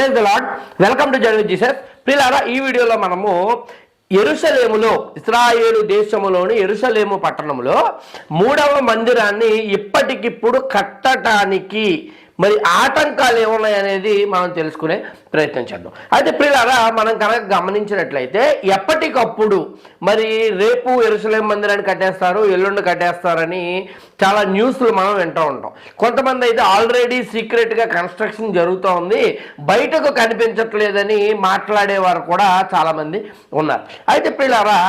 Praise the lord welcome to journey Jesus ప్రిలారా ఈ వీడియోలో మనము ఎరుసలేములో ఇస్రాయేలు దేశములోని ఎరుసలేము పట్టణంలో మూడవ మందిరాన్ని ఇప్పటికిప్పుడు కట్టడానికి మరి ఆటంకాలు ఏమున్నాయనేది మనం తెలుసుకునే ప్రయత్నం చేద్దాం. అయితే ప్రియులారా మనం కనుక గమనించినట్లయితే ఎప్పటికప్పుడు మరి రేపు ఎరుసలేం మందిరాన్ని కట్టేస్తారు ఎల్లుండి కట్టేస్తారని చాలా న్యూస్లు మనం వింటూ ఉంటాం. కొంతమంది అయితే ఆల్రెడీ సీక్రెట్గా కన్స్ట్రక్షన్ జరుగుతూ ఉంది బయటకు కనిపించట్లేదని మాట్లాడేవారు కూడా చాలామంది ఉన్నారు. అయితే పిల్లరా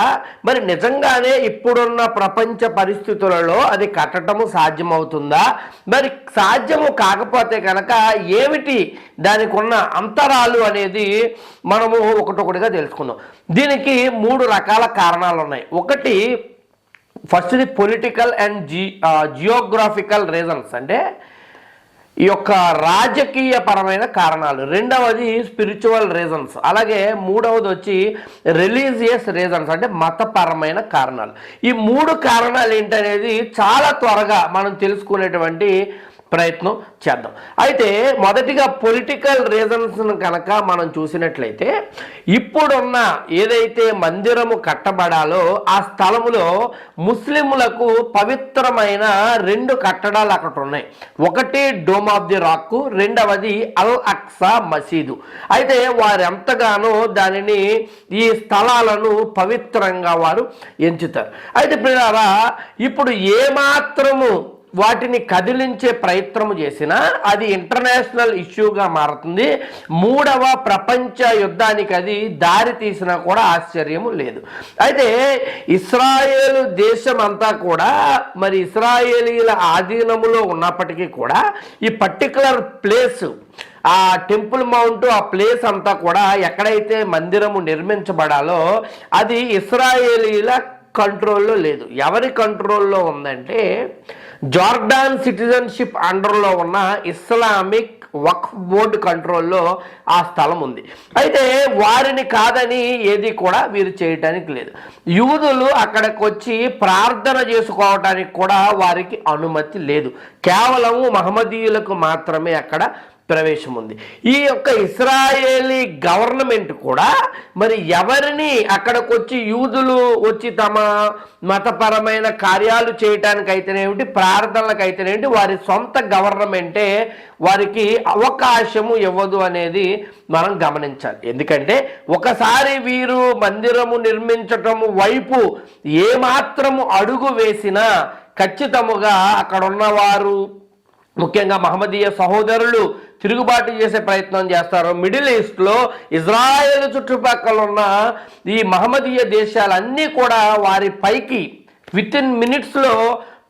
మరి నిజంగానే ఇప్పుడున్న ప్రపంచ పరిస్థితులలో అది కట్టడము సాధ్యమవుతుందా? మరి సాధ్యము కాకపోతే కనుక ఏమిటి దానికి ఉన్న అంతరాలు అనేది మనము ఒకటొకటిగా తెలుసుకుందాం. దీనికి మూడు రకాల కారణాలు ఉన్నాయి ఒకటి ఫస్ట్ది పొలిటికల్ అండ్ జీ జియోగ్రాఫికల్ రీజన్స్ అంటే ఈ యొక్క రాజకీయ పరమైన కారణాలు. రెండవది స్పిరిచువల్ రీజన్స్. అలాగే మూడవది వచ్చి రిలీజియస్ రీజన్స్ అంటే మతపరమైన కారణాలు. ఈ మూడు కారణాలు ఏంటనేది చాలా త్వరగా మనం తెలుసుకునేటువంటి ప్రయత్నం చేద్దాం. అయితే మొదటిగా పొలిటికల్ రీజన్స్ను కనుక మనం చూసినట్లయితే ఇప్పుడున్న ఏదైతే మందిరము కట్టబడాలో ఆ స్థలములో ముస్లింలకు పవిత్రమైన రెండు కట్టడాలు అక్కడ ఉన్నాయి ఒకటి డోమ్ ఆఫ్ ది రాక్ రెండవది అల్ అక్సా మసీదు. అయితే వారెంతగానో దానిని ఈ స్థలాలను పవిత్రంగా వారు ఎంచుతారు. అయితే పిల్లరా ఇప్పుడు ఏమాత్రము వాటిని కదిలించే ప్రయత్నం చేసినా అది ఇంటర్నేషనల్ ఇష్యూగా మారుతుంది. మూడవ ప్రపంచ యుద్ధానికి అది దారి తీసినా కూడా ఆశ్చర్యము లేదు. అయితే ఇస్రాయేల్ దేశం అంతా కూడా మరి ఇస్రాయేలీల ఆధీనములో ఉన్నప్పటికీ కూడా ఈ పర్టికులర్ ప్లేస్ ఆ టెంపుల్ మౌంట్ ఆ ప్లేస్ అంతా కూడా ఎక్కడైతే మందిరము నిర్మించబడాలో అది ఇస్రాయేలీల కంట్రోల్లో లేదు. ఎవరి కంట్రోల్లో ఉందంటే జార్డాన్ సిటిజన్షిప్ అండర్లో ఉన్న ఇస్లామిక్ వక్ఫ్ బోర్డు కంట్రోల్లో ఆ స్థలం ఉంది. అయితే వారిని కాదని ఏది కూడా వీరు చేయటానికి లేదు. యూదులు అక్కడికి వచ్చి ప్రార్థన చేసుకోవటానికి కూడా వారికి అనుమతి లేదు. కేవలము మహమ్మదీయులకు మాత్రమే అక్కడ ప్రవేశం ఉంది ఈ యొక్క ఇస్రాయేలీ గవర్నమెంట్ కూడా మరి ఎవరిని అక్కడికి వచ్చి యూదులు వచ్చి తమ మతపరమైన కార్యాలు చేయటానికి అయితేనేమిటి ప్రార్థనలకు అయితేనేమిటి వారి సొంత గవర్నమెంటే వారికి అవకాశము ఇవ్వదు అనేది మనం గమనించాలి. ఎందుకంటే ఒకసారి వీరు మందిరము నిర్మించటము వైపు ఏమాత్రము అడుగు వేసినా ఖచ్చితముగా అక్కడ ఉన్నవారు ముఖ్యంగా మహమ్మదీయ సహోదరులు తిరుగుబాటు చేసే ప్రయత్నం చేస్తారు. మిడిల్ ఈస్ట్లో ఇజ్రాయెల్ చుట్టుపక్కల ఉన్న ఈ మహమ్మదీయ దేశాలన్నీ కూడా వారి పైకి విత్ ఇన్ మినిట్స్లో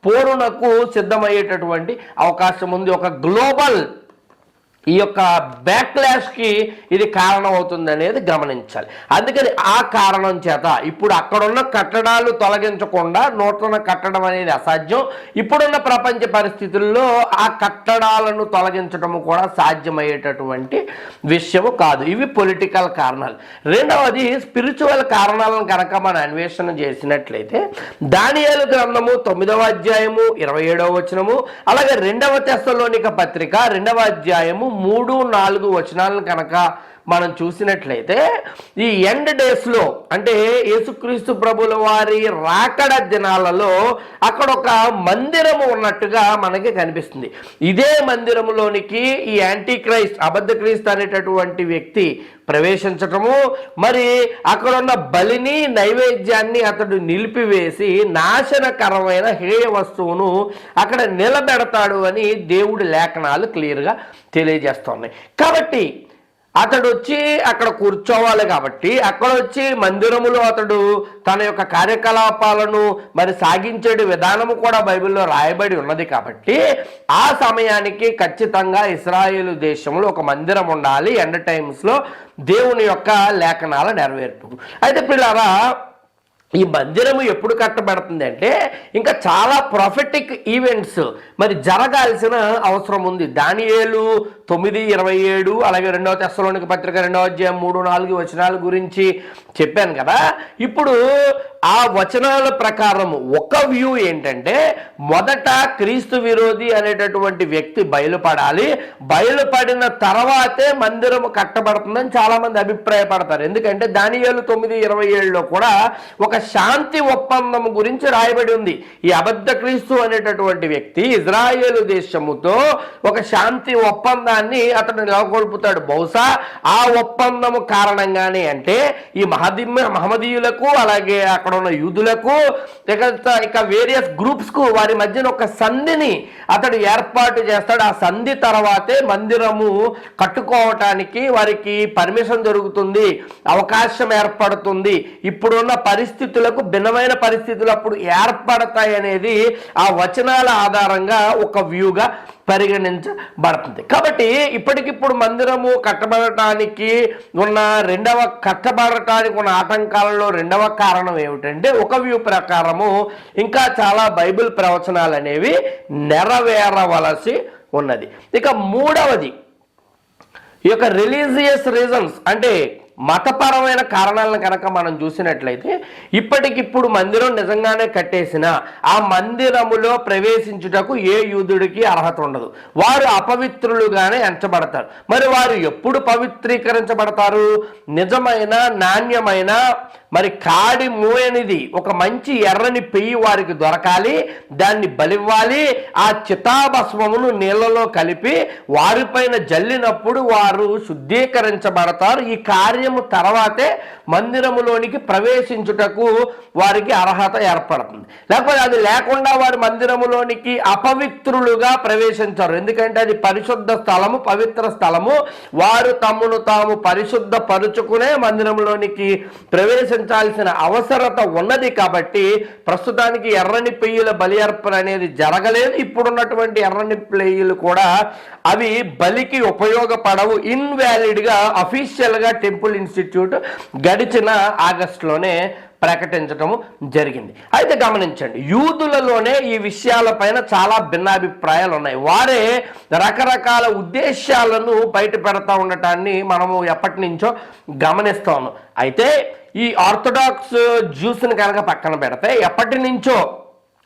పోరునకు సిద్ధమయ్యేటటువంటి అవకాశం ఉంది. ఒక గ్లోబల్ ఈ యొక్క బ్యాక్లాష్కి ఇది కారణం అవుతుంది అనేది గమనించాలి. అందుకని ఆ కారణం చేత ఇప్పుడు అక్కడున్న కట్టడాలు తొలగించకుండా నూతన కట్టడం అనేది అసాధ్యం. ఇప్పుడున్న ప్రపంచ పరిస్థితుల్లో ఆ కట్టడాలను తొలగించడం కూడా సాధ్యమయ్యేటటువంటి విషయము కాదు. ఇవి పొలిటికల్ కారణాలు. రెండవది స్పిరిచువల్ కారణాలను కనుక మనం అన్వేషణ చేసినట్లయితే దానియాలు గ్రంథము తొమ్మిదవ అధ్యాయము ఇరవై ఏడవ వచనము అలాగే రెండవ తెస్తలోనిక పత్రిక రెండవ అధ్యాయము మూడు నాలుగు వచనాలను కనుక మనం చూసినట్లయితే ఈ ఎండ్ డేస్లో అంటే యేసుక్రీస్తు ప్రభుల వారి రాకడ దినాలలో అక్కడ ఒక మందిరము ఉన్నట్టుగా మనకి కనిపిస్తుంది. ఇదే మందిరములోనికి ఈ యాంటీ క్రైస్ట్ అబద్ధ క్రీస్తు అనేటటువంటి వ్యక్తి ప్రవేశించటము మరి అక్కడ ఉన్న బలిని నైవేద్యాన్ని అతడు నిలిపివేసి నాశనకరమైన హేయ వస్తువును అక్కడ నిలబెడతాడు అని దేవుడి లేఖనాలు క్లియర్గా తెలియజేస్తున్నాయి కాబట్టి అతడు వచ్చి అక్కడ కూర్చోవాలి కాబట్టి అక్కడ వచ్చి మందిరములో అతడు తన యొక్క కార్యకలాపాలను మరి సాగించే విధానము కూడా బైబిల్లో రాయబడి ఉన్నది కాబట్టి ఆ సమయానికి ఖచ్చితంగా ఇస్రాయేల్ దేశంలో ఒక మందిరం ఉండాలి ఎండ్ టైమ్స్లో దేవుని యొక్క లేఖనాల నెరవేర్పు. అయితే పిల్లరా ఈ మందిరము ఎప్పుడు కట్టబడుతుంది అంటే ఇంకా చాలా ప్రొఫెటిక్ ఈవెంట్స్ మరి జరగాల్సిన అవసరం ఉంది. దానియేలు తొమ్మిది ఇరవై ఏడు అలాగే రెండవ తెస్సలోనికి పత్రిక రెండవ అధ్యాయం మూడు నాలుగు వచనాల గురించి చెప్పాను కదా. ఇప్పుడు ఆ వచనాల ప్రకారం ఒక వ్యూ ఏంటంటే మొదట క్రీస్తు విరోధి అనేటటువంటి వ్యక్తి బయలుపడాలి. బయలుపడిన తర్వాతే మందిరం కట్టబడుతుందని చాలామంది అభిప్రాయపడతారు. ఎందుకంటే దానియేలు తొమ్మిది ఇరవై ఏడులో కూడా ఒక శాంతి ఒప్పందం గురించి రాయబడి ఉంది. ఈ అబద్ధ క్రీస్తు అనేటటువంటి వ్యక్తి ఇజ్రాయేలు దేశముతో ఒక శాంతి ఒప్పందాన్ని అతను నెలకొల్పుతాడు బహుశా ఆ ఒప్పందము కారణంగానే అంటే ఈ మహది మహమ్మదీయులకు అలాగే అక్కడ ఉన్న యూదులకు ఇక ఇక వేరియస్ గ్రూప్స్కు వారి మధ్యన ఒక సంధిని అతడు ఏర్పాటు చేస్తాడు. ఆ సంధి తర్వాతే మందిరము కట్టుకోవటానికి వారికి పర్మిషన్ దొరుకుతుంది. అవకాశం ఏర్పడుతుంది. ఇప్పుడున్న పరిస్థితులకు భిన్నమైన పరిస్థితులు అప్పుడు ఏర్పడతాయి అనేది ఆ వచనాల ఆధారంగా ఒక వ్యూగా పరిగణించబడుతుంది. కాబట్టి ఇప్పటికిప్పుడు మందిరము కట్టబడటానికి ఉన్న రెండవ కట్టబడటానికి ఉన్న ఆటంకాలలో రెండవ కారణం ఏమిటంటే ఒక వ్యూ ప్రకారము ఇంకా చాలా బైబిల్ ప్రవచనాలు అనేవి నెరవేరవలసి ఉన్నది. ఇక మూడవది ఈ యొక్క రిలీజియస్ రీజన్స్ అంటే మతపరమైన కారణాలను కనుక మనం చూసినట్లయితే ఇప్పటికిప్పుడు మందిరం నిజంగానే కట్టేసిన ఆ మందిరములో ప్రవేశించుటకు ఏ యూదుడికి అర్హత ఉండదు. వారు అపవిత్రులుగానే ఎంచబడతారు. మరి వారు ఎప్పుడు పవిత్రీకరించబడతారు? నిజమైన నాణ్యమైన మరి కాడి మూయనిది ఒక మంచి ఎర్రని పెయ్యి వారికి దొరకాలి దాన్ని బలివ్వాలి ఆ చితాభస్మమును నీళ్ళలో కలిపి వారిపైన జల్లినప్పుడు వారు శుద్ధీకరించబడతారు. ఈ కార్యము తర్వాతే మందిరములోనికి ప్రవేశించుటకు వారికి అర్హత ఏర్పడుతుంది. లేకపోతే అది లేకుండా వారు మందిరములోనికి అపవిత్రులుగా ప్రవేశించరు. ఎందుకంటే అది పరిశుద్ధ స్థలము పవిత్ర స్థలము. వారు తమను తాము పరిశుద్ధపరుచుకునే మందిరంలోనికి ప్రవేశ ప్రవేశించాల్సిన అవసరత ఉన్నది కాబట్టి ప్రస్తుతానికి ఎర్రని పెయ్యుల బలి అర్పణ అనేది జరగలేదు. ఇప్పుడున్నటువంటి ఎర్రని పెయ్యులు కూడా అవి బలికి ఉపయోగపడవు. ఇన్వాలిడ్గా అఫీషియల్గా టెంపుల్ ఇన్స్టిట్యూట్ గడిచిన ఆగస్టులోనే ప్రకటించటము జరిగింది. అయితే గమనించండి యూదులలోనే ఈ విషయాలపైన చాలా భిన్నాభిప్రాయాలు ఉన్నాయి. వారే రకరకాల ఉద్దేశాలను బయట పెడతా ఉండటాన్ని మనము ఎప్పటి నుంచో గమనిస్తాము అయితే ఈ ఆర్థడాక్స్ జ్యూస్ని కనుక పక్కన పెడితే ఎప్పటి నుంచో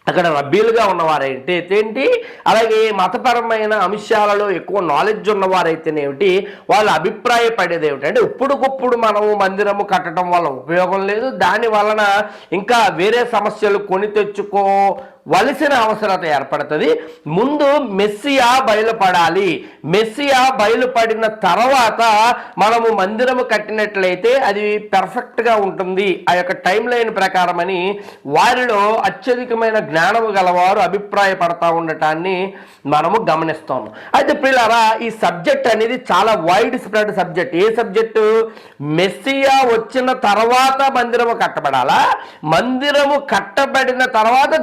అక్కడ రబ్బీలుగా ఉన్నవారైతే ఏంటి? అలాగే మతపరమైన అంశాలలో ఎక్కువ నాలెడ్జ్ ఉన్నవారైతేనేమిటి? వాళ్ళు అభిప్రాయపడేది ఏమిటి? అంటే ఇప్పుడుకప్పుడు మనము మందిరము కట్టడం వల్ల ఉపయోగం లేదు. దాని వలన ఇంకా వేరే సమస్యలు కొని తెచ్చుకో వలసిన అవసరత ఏర్పడుతుంది. ముందు మెస్సియా బయలుపడాలి. మెస్సియా బయలుపడిన తర్వాత మనము మందిరము కట్టినట్లయితే అది పెర్ఫెక్ట్గా ఉంటుంది. ఆ యొక్క టైం లైన్ ప్రకారమని వారిలో అత్యధికమైన జ్ఞానము గలవారు అభిప్రాయపడతా ఉండటాన్ని మనము గమనిస్తాము. అయితే పిల్లరా ఈ సబ్జెక్ట్ అనేది చాలా వైడ్ స్ప్రెడ్ సబ్జెక్ట్ ఏ సబ్జెక్టు? మెస్సియా వచ్చిన తర్వాత మందిరము కట్టబడాలా? మందిరము కట్టబడిన తర్వాత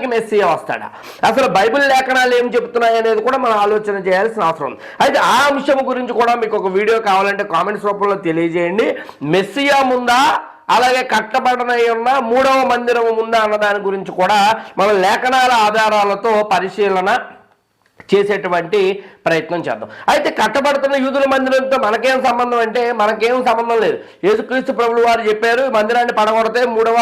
దానిలోనికి మెస్సియా వస్తాడా? అసలు బైబిల్ లేఖనాలు ఏం చెప్తున్నాయి అనేది కూడా మనం ఆలోచన చేయాల్సిన అవసరం. అయితే ఆ అంశం గురించి కూడా మీకు ఒక వీడియో కావాలంటే కామెంట్స్ రూపంలో తెలియజేయండి. మెస్సియా ముందా? అలాగే కట్టబడనై ఉన్న మూడవ మందిరం ఉందా అన్న దాని గురించి కూడా మన లేఖనాల ఆధారాలతో పరిశీలన చేసేటువంటి ప్రయత్నం చేద్దాం. అయితే కట్టబడుతున్న యూదుల మందిరంతో మనకేం సంబంధం అంటే మనకేం సంబంధం లేదు. యేసుక్రీస్తు ప్రభులు వారు చెప్పారు మందిరాన్ని పడగొడితే మూడవ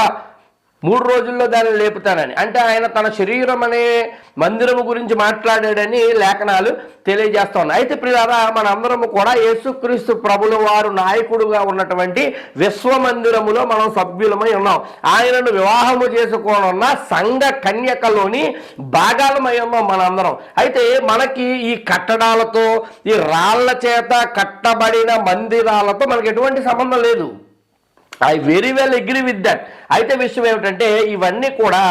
మూడు రోజుల్లో దాన్ని లేపుతానని. అంటే ఆయన తన శరీరం అనే మందిరము గురించి మాట్లాడాడని లేఖనాలు తెలియజేస్తా ఉన్నాయి. అయితే ప్రియారా మనందరము కూడా యేసుక్రీస్తు ప్రభుల వారు నాయకుడుగా ఉన్నటువంటి విశ్వ మందిరములో మనం సభ్యులమై ఉన్నాం. ఆయనను వివాహము చేసుకోనున్న సంఘ కన్యకలోని భాగాలమై ఉన్నాం మనందరం. అయితే మనకి ఈ కట్టడాలతో ఈ రాళ్ళ చేత కట్టబడిన మందిరాలతో మనకి ఎటువంటి సంబంధం లేదు. I very well agree with that అయితే విషయం ఏమిటంటే ఇవన్నీ కూడా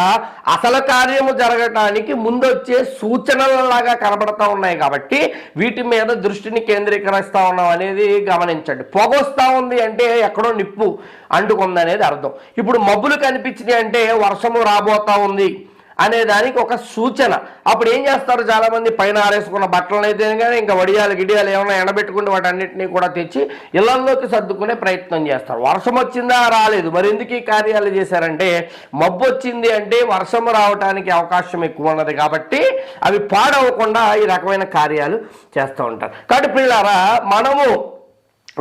అసలు కార్యము జరగటానికి ముందొచ్చే సూచనలలాగా కనబడతా ఉన్నాయి కాబట్టి వీటి మీద దృష్టిని కేంద్రీకరిస్తా ఉన్నాం అనేది గమనించండి. పొగొస్తా ఉంది అంటే ఎక్కడో నిప్పు అంటుకుంది అనేది అర్థం. ఇప్పుడు మబ్బులు కనిపించినాయి అంటే వర్షము రాబోతా ఉంది. అనే దానికి ఒక సూచన. అప్పుడు ఏం చేస్తారు చాలా మంది పైన ఆరేసుకున్న బట్టలను అయితే కానీ ఇంకా వడియాలు గిడియాలు ఏమైనా ఎండబెట్టుకుంటే వాటన్నిటిని కూడా తెచ్చి ఇళ్ళలోకి సర్దుకునే ప్రయత్నం చేస్తారు. వర్షం వచ్చిందా? రాలేదు. మరి ఎందుకు ఈ కార్యాలు చేశారంటే మబ్బు వచ్చింది అంటే వర్షం రావడానికి అవకాశం ఎక్కువ ఉన్నది కాబట్టి అవి పాడవకుండా ఈ రకమైన కార్యాలు చేస్తూ ఉంటారు. కాబట్టి పిల్లరా మనము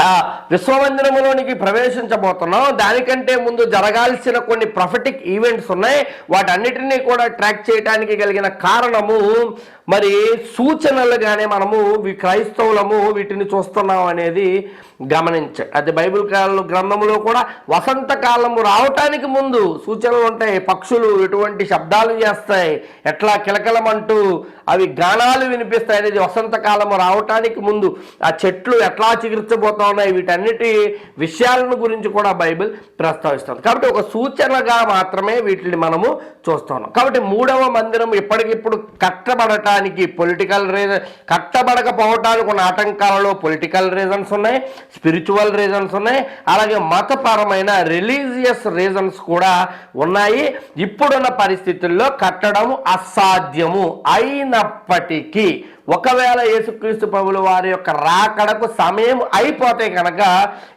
ఆ విశ్వమందిరములోనికి ప్రవేశించబోతున్నాం. దానికంటే ముందు జరగాల్సిన కొన్ని ప్రొఫెటిక్ ఈవెంట్స్ ఉన్నాయి. వాటన్నిటినీ కూడా ట్రాక్ చేయడానికి కలిగిన కారణము మరి సూచనలుగానే మనము క్రైస్తవులము వీటిని చూస్తున్నాం అనేది గమనించ అది బైబిల్ కాల గ్రంథంలో కూడా వసంతకాలము రావటానికి ముందు సూచనలు ఉంటాయి. పక్షులు ఎటువంటి శబ్దాలు చేస్తాయి. ఎట్లా కిలకలమంటూ అవి గానాలు వినిపిస్తాయి అనేది వసంతకాలము రావటానికి ముందు. ఆ చెట్లు ఎట్లా చికిత్సపోతా ఉన్నాయి వీటన్నిటి విషయాలను గురించి కూడా బైబిల్ ప్రస్తావిస్తుంది. కాబట్టి ఒక సూచనగా మాత్రమే వీటిని మనము చూస్తున్నాం. కాబట్టి మూడవ మందిరం ఇప్పటికిప్పుడు కట్టబడటానికి పొలిటికల్ రీజన్ కట్టబడకపోవటానికి ఉన్న ఆటంకాలలో పొలిటికల్ రీజన్స్ ఉన్నాయి స్పిరిచువల్ రీజన్స్ ఉన్నాయి అలాగే మతపరమైన రిలీజియస్ రీజన్స్ కూడా ఉన్నాయి. ఇప్పుడున్న పరిస్థితుల్లో కట్టడం అసాధ్యము అయినప్పటికీ ఒకవేళ యేసుక్రీస్తు ప్రభులు వారి యొక్క రాకడకు సమయం అయిపోతే కనుక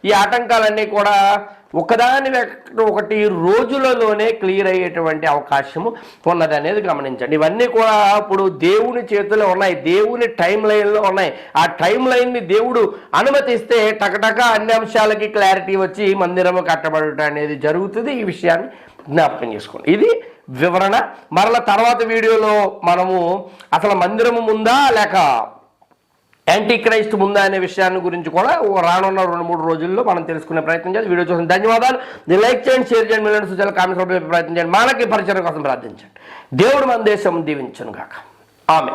ఈ ఆటంకాలన్నీ కూడా ఒకదాని ఒకటి రోజులలోనే క్లియర్ అయ్యేటువంటి అవకాశము ఉన్నది అనేది గమనించండి. ఇవన్నీ కూడా ఇప్పుడు దేవుని చేతిలో ఉన్నాయి. దేవుని టైం లైన్లో ఉన్నాయి. ఆ టైం లైన్ని దేవుడు అనుమతిస్తే టకటక అన్ని అంశాలకి క్లారిటీ వచ్చి మందిరము కట్టబడటం అనేది జరుగుతుంది. ఈ విషయాన్ని జ్ఞాపకం చేసుకోండి. ఇది వివరణ. మరల తర్వాత వీడియోలో మనము అసలు మందిరము ముందా లేక యాంటీ క్రైస్ట్ ఉందా అనే విషయాన్ని గురించి కూడా ఓ రానున్న రెండు మూడు రోజుల్లో మనం తెలుసుకునే ప్రయత్నం చేయాలి వీడియో చూసిన ధన్యవాదాలు. లైక్ చేయండి షేర్ చేయండి మిలియన్ సూచనలు కామెంట్స్ ప్రయత్నం చేయండి. మనకి పరిచయం కోసం ప్రార్థించండి. దేవుడు మన దేశం దీవించను కాక ఆమె